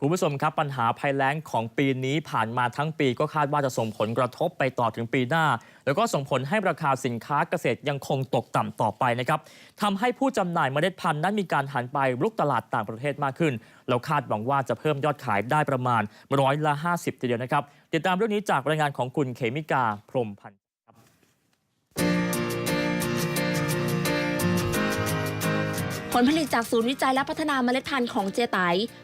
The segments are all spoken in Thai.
คุณผู้ชมครับปัญหาภัยแล้งของปีนี้ผ่านมาทั้งปีก็คาดว่าจะส่งผลกระทบไปต่อถึงปีหน้า แล้วก็ส่งผลให้ราคาสินค้าเกษตรยังคงตกต่ำต่อไปนะครับทำให้ผู้จำหน่ายเมล็ดพันธุ์นั้นมีการหันไปรุกตลาดต่างประเทศมากขึ้นแล้วคาดหวังว่าจะเพิ่มยอดขายได้ประมาณร้อยละ 50 ทีเดียวนะครับ ติดตามเรื่องนี้จากรายงานของคุณเขมิกาพรมพันธ์ ผลผลิตจากศูนย์วิจัยและพัฒนาเมล็ดพันธุ์ของเจไต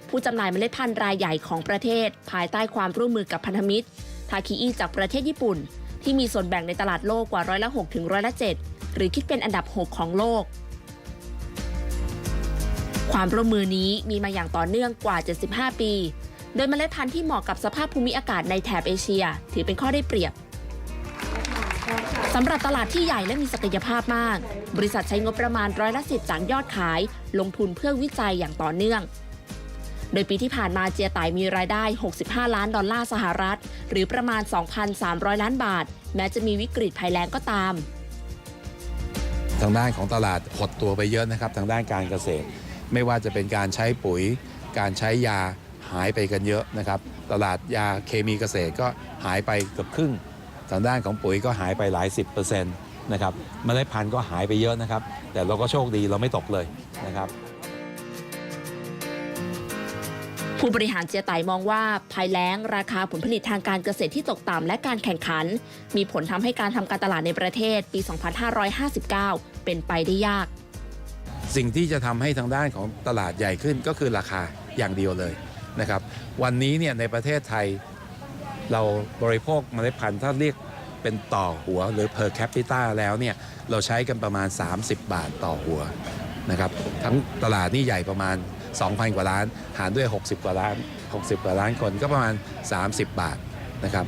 ผู้จำหน่ายเมล็ดพันธุ์รายใหญ่ของประเทศ ภายใต้ความร่วมมือกับพันธมิตร ทาคิอีจากประเทศญี่ปุ่น ที่มีส่วนแบ่งในตลาดโลกกว่าร้อยละ6ถึงร้อยละ7หรือคิดเป็นอันดับ 6 ของโลก ความร่วมมือนี้มีมาอย่างต่อเนื่องกว่า 75 ปี โดยเมล็ดพันธุ์ที่เหมาะกับสภาพภูมิอากาศในแถบเอเชีย ถือเป็นข้อได้เปรียบ สำหรับตลาดที่ใหญ่และมีศักยภาพมาก บริษัทใช้งบประมาณร้อยละสิบจากยอดขาย ลงทุนเพื่อวิจัยอย่างต่อเนื่อง โดยปีที่ผ่านมาเจียไตมีรายได้ 65 ล้านดอลลาร์สหรัฐ หรือประมาณ 2,300 ล้านบาท แม้จะมีวิกฤตภัยแล้งก็ตาม ทางด้านของตลาดหดตัวไปเยอะนะครับ ทางด้านการเกษตร ไม่ว่าจะเป็นการใช้ปุ๋ย การใช้ยาหายไปกันเยอะนะครับ ตลาดยาเคมีเกษตรก็หายไปเกือบครึ่ง ทางด้านของปุ๋ยก็หายไปหลายสิบเปอร์เซ็นต์นะครับเมล็ดพันธุ์ก็หายไปเยอะนะครับ แต่เราก็โชคดีเราไม่ตกเลยนะครับ ผู้บริหารเจียไตมองว่าภัยแล้งราคาผลผลิตทางการเกษตรที่ตกต่ำและการแข่งขัน มีผลทำให้การทำการตลาดในประเทศปี 2559 เป็นไปได้ยาก สิ่งที่จะทำให้ทางด้านของตลาดใหญ่ขึ้นก็คือราคาอย่างเดียวเลยนะครับ วันนี้เนี่ยในประเทศไทย เราบริโภคเมล็ดพันธุ์ถ้าเรียกเป็นต่อหัวหรือ per capita แล้วเนี่ยเราใช้กันประมาณ 30 บาทต่อหัวนะครับทั้งตลาดนี่ใหญ่ประมาณ 2,000 กว่าล้าน หารด้วย 60 กว่าล้าน 60 กว่าล้านคนก็ประมาณ 30 บาทนะครับ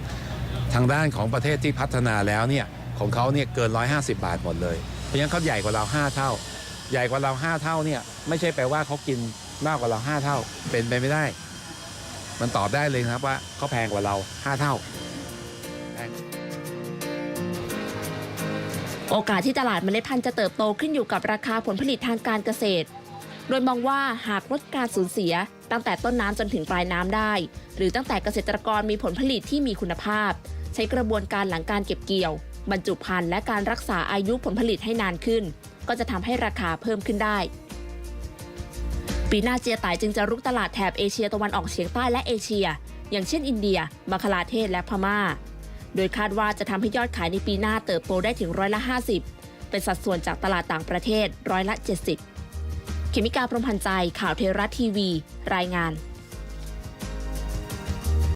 ทางด้านของประเทศที่พัฒนาแล้วเนี่ยของเขาเนี่ยเกิน 150 บาทหมดเลย เพราะฉะนั้นเขาใหญ่กว่าเรา 5 เท่า ใหญ่กว่าเรา 5 เท่าเนี่ยไม่ใช่แปลว่าเขากินมากกว่าเรา 5 เท่าเป็นไปไม่ได้ มันตอบได้เลยนะครับว่าเขาแพงกว่าเรา 5 เท่า โอกาสที่ตลาดเมล็ดพันธุ์จะเติบโตขึ้นอยู่กับราคาผลผลิตทางการเกษตร โดยมองว่าหากลดการสูญเสีย ตั้งแต่ต้นน้ำจนถึงปลายน้ำได้ หรือตั้งแต่เกษตรกรมีผลผลิตที่มีคุณภาพ ใช้กระบวนการหลังการเก็บเกี่ยว บรรจุภัณฑ์และการรักษาอายุผลผลิตให้นานขึ้น ก็จะทำให้ราคาเพิ่มขึ้นได้ ปีหน้าเจียไตจึงจะรุกตลาดแถบเอเชียตะวันออกเฉียงใต้และเอเชีย อย่างเช่นอินเดียมาคลาเทศและพม่า โดยคาดว่าจะทำให้ยอดขายในปีหน้าเติบโตได้ถึงร้อยละ 50 เป็นสัดส่วนจากตลาดต่างประเทศร้อยละ 70 เขมิกาพรหมพันธ์ใจข่าวเทราทีวี รายงาน